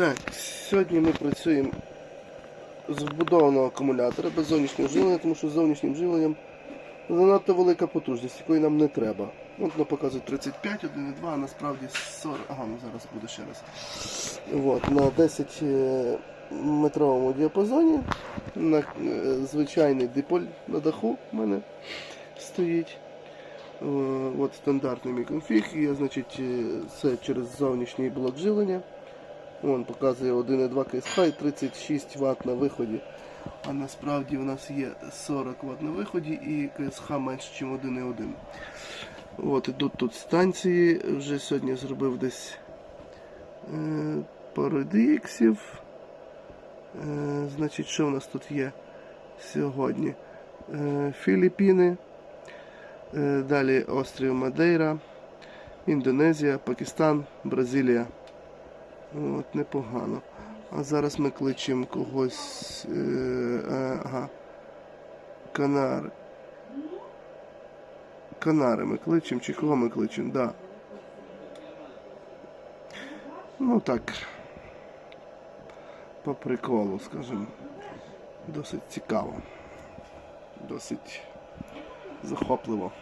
Так, сьогодні ми працюємо з вбудованого акумулятора без зовнішнього живлення, тому що з зовнішнім живленням занадто велика потужність, якої нам не треба. От воно показує 35, 1,2, а насправді 40. Ага, ну зараз буде ще раз. От, на 10 е, метровому діапазоні. На е, звичайний диполь на даху в мене стоїть. Е, От стандартний мій конфіг. Я, значить, це через зовнішній блок живлення. Вон показує 1,2 КСХ і 36 Вт на виході. А насправді у нас є 40 Вт на виході і КСХ менше, ніж 1,1. От ідуть тут станції. Вже сьогодні зробив десь е, пару DX. Е, значить, що в нас тут є сьогодні? Е, Філіппіни. Е, Далі острів Мадейра, Індонезія, Пакистан, Бразилія. От непогано. А зараз ми кличемо когось. Е, е, ага. Канари. Канари ми кличемо, чи кого ми кличемо, да. Ну так. По приколу, скажімо. Досить цікаво. Досить захопливо.